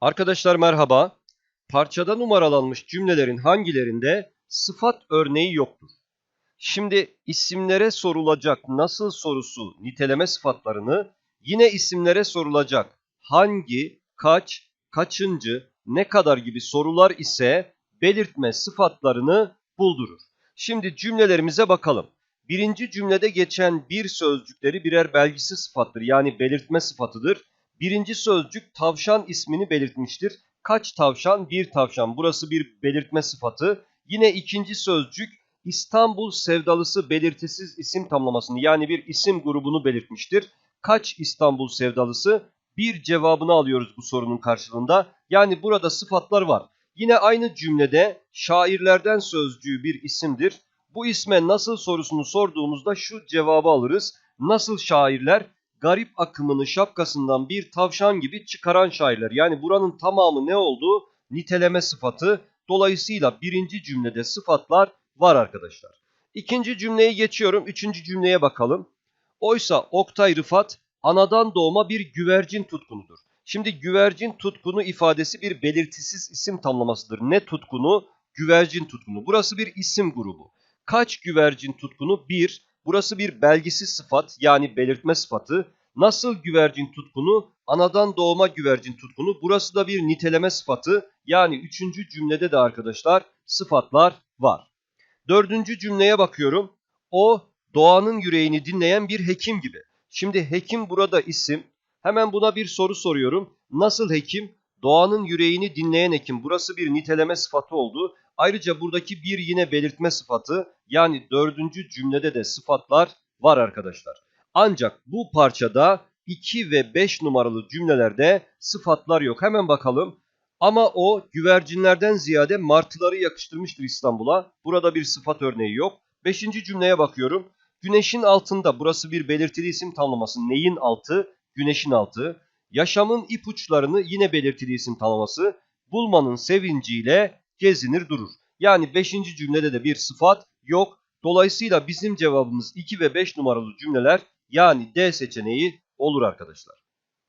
Arkadaşlar merhaba. Parçada numaralanmış cümlelerin hangilerinde sıfat örneği yoktur? Şimdi isimlere sorulacak nasıl sorusu niteleme sıfatlarını yine isimlere sorulacak hangi, kaç, kaçıncı, ne kadar gibi sorular ise belirtme sıfatlarını buldurur. Şimdi cümlelerimize bakalım. Birinci cümlede geçen bir sözcükleri birer belgisi sıfattır yani belirtme sıfatıdır. Birinci sözcük tavşan ismini belirtmiştir. Kaç tavşan? Bir tavşan. Burası bir belirtme sıfatı. Yine ikinci sözcük İstanbul sevdalısı belirtisiz isim tamlamasını yani bir isim grubunu belirtmiştir. Kaç İstanbul sevdalısı? Bir cevabını alıyoruz bu sorunun karşılığında. Yani burada sıfatlar var. Yine aynı cümlede şairlerden sözcüğü bir isimdir. Bu isme nasıl sorusunu sorduğumuzda şu cevabı alırız. Nasıl şairler? Garip akımını şapkasından bir tavşan gibi çıkaran şairler. Yani buranın tamamı ne oldu? Niteleme sıfatı. Dolayısıyla birinci cümlede sıfatlar var arkadaşlar. İkinci cümleyi geçiyorum. Üçüncü cümleye bakalım. Oysa Oktay Rıfat anadan doğma bir güvercin tutkunudur. Şimdi güvercin tutkunu ifadesi bir belirtisiz isim tamlamasıdır. Ne tutkunu? Güvercin tutkunu. Burası bir isim grubu. Kaç güvercin tutkunu? Bir. Burası bir belgisiz sıfat yani belirtme sıfatı. Nasıl güvercin tutkunu? Anadan doğma güvercin tutkunu. Burası da bir niteleme sıfatı. Yani üçüncü cümlede de arkadaşlar sıfatlar var. Dördüncü cümleye bakıyorum. O doğanın yüreğini dinleyen bir hekim gibi. Şimdi hekim burada isim. Hemen buna bir soru soruyorum. Nasıl hekim? Doğanın yüreğini dinleyen hekim. Burası bir niteleme sıfatı oldu. Ayrıca buradaki bir yine belirtme sıfatı. Yani dördüncü cümlede de sıfatlar var arkadaşlar. Ancak bu parçada 2 ve 5 numaralı cümlelerde sıfatlar yok. Hemen bakalım. Ama o güvercinlerden ziyade martıları yakıştırmıştır İstanbul'a. Burada bir sıfat örneği yok. Beşinci cümleye bakıyorum. Güneşin altında burası bir belirtili isim tamlaması. Neyin altı? Güneşin altı. Yaşamın ipuçlarını yine belirtili isim tamlaması. Bulmanın sevinciyle gezinir durur. Yani beşinci cümlede de bir sıfat yok. Dolayısıyla bizim cevabımız 2 ve 5 numaralı cümleler yani D seçeneği olur arkadaşlar.